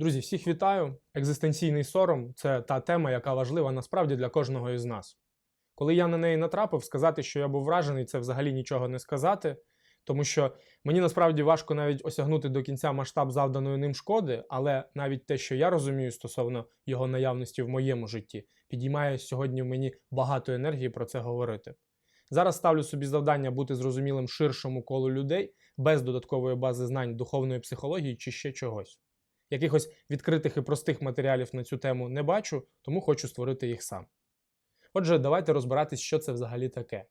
Друзі, всіх вітаю! Екзистенційний сором це та тема, яка важлива насправді для кожного із нас. Коли я на неї натрапив, сказати, що я був вражений, це взагалі нічого не сказати, тому що мені насправді важко навіть осягнути до кінця масштаб завданої ним шкоди, але навіть те, що я розумію стосовно його наявності в моєму житті, підіймає сьогодні в мені багато енергії про це говорити. Зараз ставлю собі завдання бути зрозумілим ширшому колу людей без додаткової бази знань духовної психології чи ще чогось. Якихось відкритих і простих матеріалів на цю тему не бачу, тому хочу створити їх сам. Отже, давайте розбиратись, що це взагалі таке.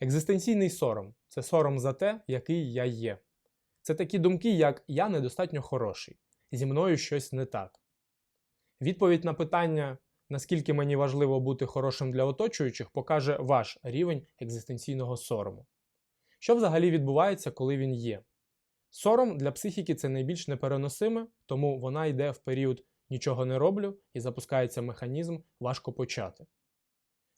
Екзистенційний сором це сором за те, який я є. Це такі думки, як я недостатньо хороший, зі мною щось не так. Відповідь на питання, наскільки мені важливо бути хорошим для оточуючих, покаже ваш рівень екзистенційного сорому. Що взагалі відбувається, коли він є? Сором для психіки це найбільш непереносиме, тому вона йде в період нічого не роблю і запускається механізм важко почати.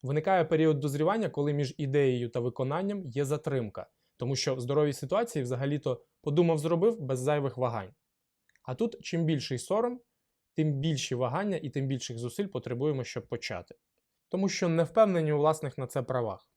Виникає період дозрівання, коли між ідеєю та виконанням є затримка, тому що в здоровій ситуації взагалі-то подумав зробив без зайвих вагань. А тут чим більший сором, тим більші вагання і тим більших зусиль потребуємо, щоб почати. Тому що не впевнені у власних на це правах.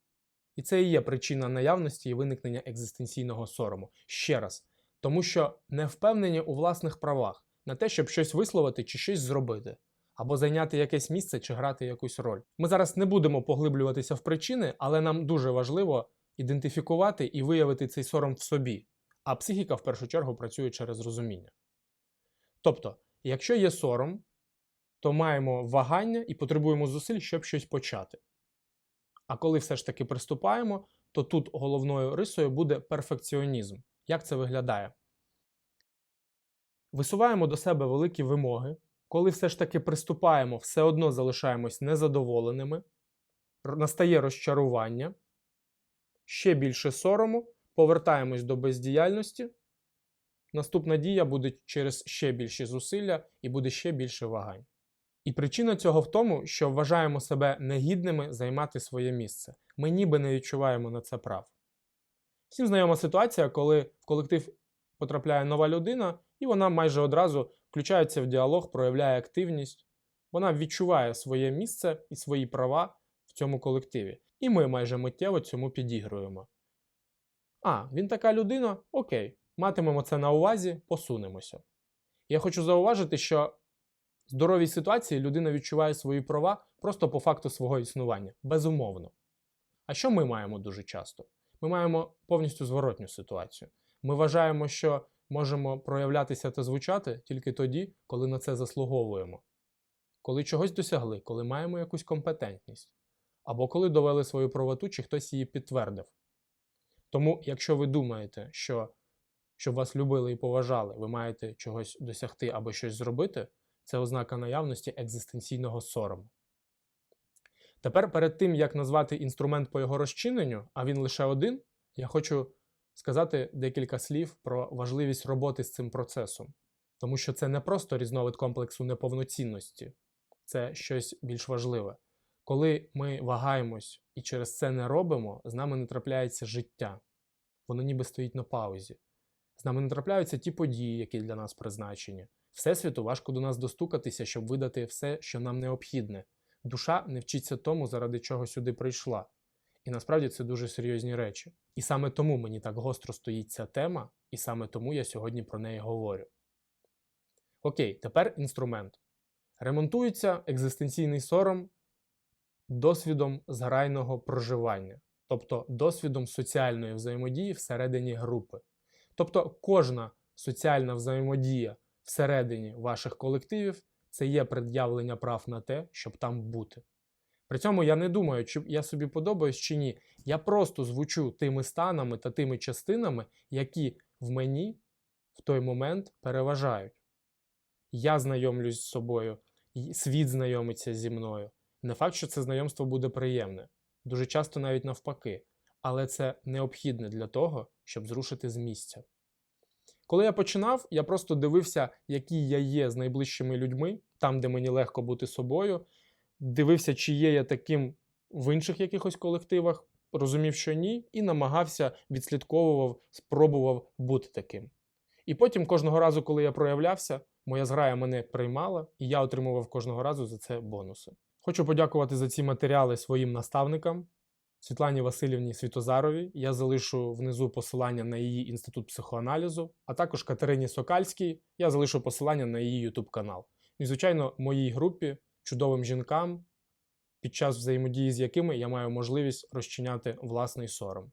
І це і є причина наявності і виникнення екзистенційного сорому. Ще раз, тому що не впевнені у власних правах на те, щоб щось висловити чи щось зробити, або зайняти якесь місце чи грати якусь роль. Ми зараз не будемо поглиблюватися в причини, але нам дуже важливо ідентифікувати і виявити цей сором в собі, а психіка в першу чергу працює через розуміння. Тобто, якщо є сором, то маємо вагання і потребуємо зусиль, щоб щось почати. А коли все ж таки приступаємо, то тут головною рисою буде перфекціонізм. Як це виглядає? Висуваємо до себе великі вимоги. Коли все ж таки приступаємо, все одно залишаємось незадоволеними, настає розчарування, ще більше сорому, повертаємось до бездіяльності. Наступна дія буде через ще більші зусилля і буде ще більше вагань. І причина цього в тому, що вважаємо себе негідними займати своє місце. Ми ніби не відчуваємо на це прав. Всім знайома ситуація, коли в колектив потрапляє нова людина, і вона майже одразу включається в діалог, проявляє активність. Вона відчуває своє місце і свої права в цьому колективі. І ми майже миттєво цьому підігруємо. А, він така людина? Окей, матимемо це на увазі, посунемося. Я хочу зауважити, що в здоровій ситуації людина відчуває свої права просто по факту свого існування, безумовно. А що ми маємо дуже часто? Ми маємо повністю зворотню ситуацію. Ми вважаємо, що можемо проявлятися та звучати тільки тоді, коли на це заслуговуємо, коли чогось досягли, коли маємо якусь компетентність, або коли довели свою правоту, чи хтось її підтвердив. Тому, якщо ви думаєте, що щоб вас любили і поважали, ви маєте чогось досягти або щось зробити, це ознака наявності екзистенційного сорому. Тепер перед тим, як назвати інструмент по його розчиненню, а він лише один, я хочу сказати декілька слів про важливість роботи з цим процесом. Тому що це не просто різновид комплексу неповноцінності, це щось більш важливе. Коли ми вагаємось і через це не робимо, з нами не трапляється життя. Воно ніби стоїть на паузі. З нами не трапляються ті події, які для нас призначені. Всесвіту важко до нас достукатися, щоб видати все, що нам необхідне. Душа не вчиться тому, заради чого сюди прийшла. І насправді це дуже серйозні речі. І саме тому мені так гостро стоїть ця тема, і саме тому я сьогодні про неї говорю. Окей, тепер інструмент. Ремонтується екзистенційний сором досвідом зграйного проживання, тобто досвідом соціальної взаємодії всередині групи. Тобто кожна соціальна взаємодія всередині ваших колективів це є пред'явлення прав на те, щоб там бути. При цьому я не думаю, чи я собі подобаюсь чи ні. Я просто звучу тими станами та тими частинами, які в мені в той момент переважають. Я знайомлюсь з собою, світ знайомиться зі мною. Не факт, що це знайомство буде приємне, дуже часто навіть навпаки, але це необхідне для того, щоб зрушити з місця. Коли я починав, я просто дивився, який я є з найближчими людьми, там, де мені легко бути собою, дивився, чи є я таким в інших якихось колективах, розумів, що ні, і намагався, відслідковував, спробував бути таким. І потім кожного разу, коли я проявлявся, Моя зграя мене приймала, і я отримував кожного разу за це бонуси. Хочу подякувати за ці матеріали своїм наставникам Світлані Васильівні Світозарові. Я залишу внизу посилання на її інститут психоаналізу, а також Катерині Сокальській. Я залишу посилання на її YouTube канал. І, звичайно, моїй групі чудовим жінкам, під час взаємодії з якими я маю можливість розчиняти власний сором.